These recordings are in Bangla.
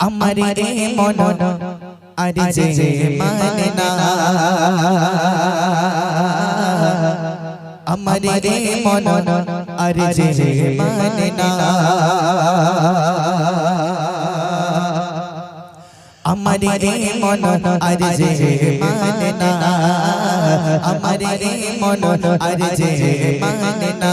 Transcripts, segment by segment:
আমার রে মন আর যে মানে না আমার মন আর যে মানে না আমার মন আর যে মানে না আমার মন আর যে মানে না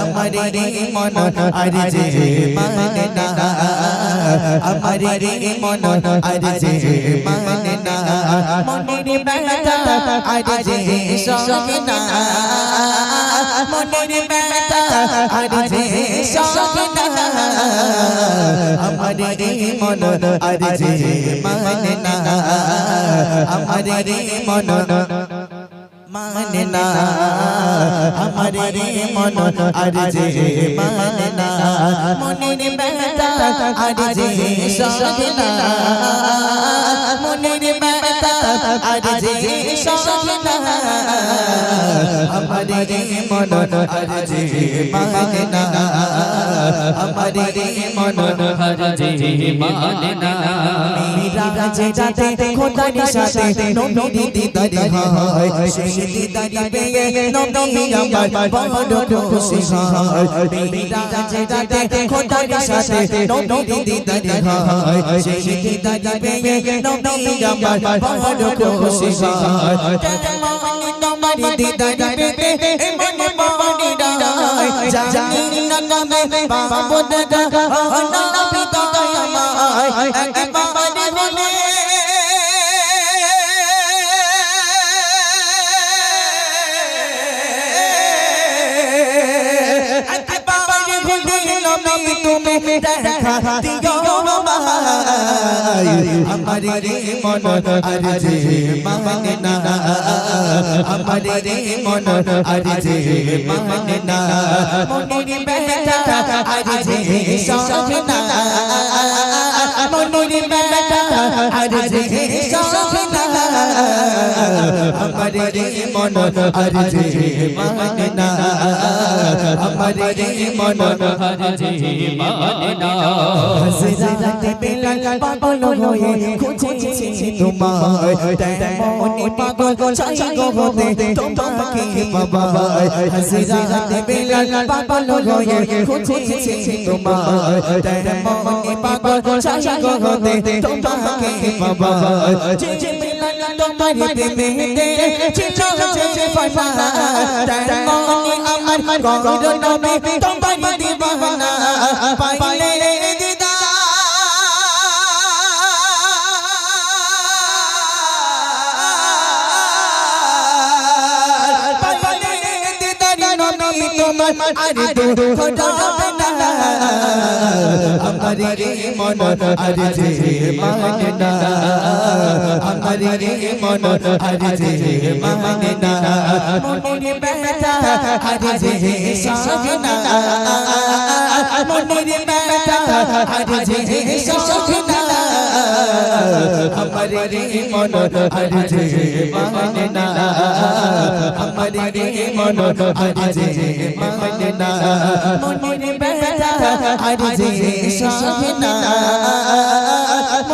আমার মন আর যে মানে না আমার মন আর যে মানে না মনের ব্যথা আর যে মনের ব্যথা মানে না আমার মন মানে না আমার মন আর যে মানে না মনের ব্যথা আর যে সহনা মনের ব্যথা আর যে সহনা আমার মন আর মানে না আমার মন হর মানে না মেরা যাতে খোদার সাথে নবী দিদারি হয় সেই দিদারি পেয়ে নবী আমার বড় খুশি হয় মেরা যাতে খোদার সাথে নবী দিদারি হয় সেই দিদারি পেয়ে নবী আমার বড় খুশি হয় তোমার দিদারি পেতে মনে মনে জানি না কবে পাবো দেখা তুমি দেখা দিও আমায়। আমার রে মন আর যে মানে না। আমার রে মন আর যে মানে না। মনের ব্যথা আর যে সহনা মনের ব্যথা আর যে সহনা আমার মন আর যে মানে না আমার মন হর যে মানে না হযরত বেলাল পাগল হয়ে খুঁজেছি তোমায় তেমনি পাগল চাই গো হতে তোমাকে বাবা হযরত বেলাল পাগল হয়ে খুঁজেছি তোমায় তেমনি পাগল চাই গো হতে তোমাকে বাবা তোমার প্রেমেতে ছিল যে ফাফা তেমনি আমার গৌর নবী তোমার দিবানা। পাইলে তোমার আর দুঃখ যাবে না। আমার মন আর যে মানে না। রে মন আর যে মানে না মনের ব্যথা আর যে সহনা মনের ব্যথা আর যে সহনা আমার রে মন আর যে মানে না আমার রে মন আর যে মানে না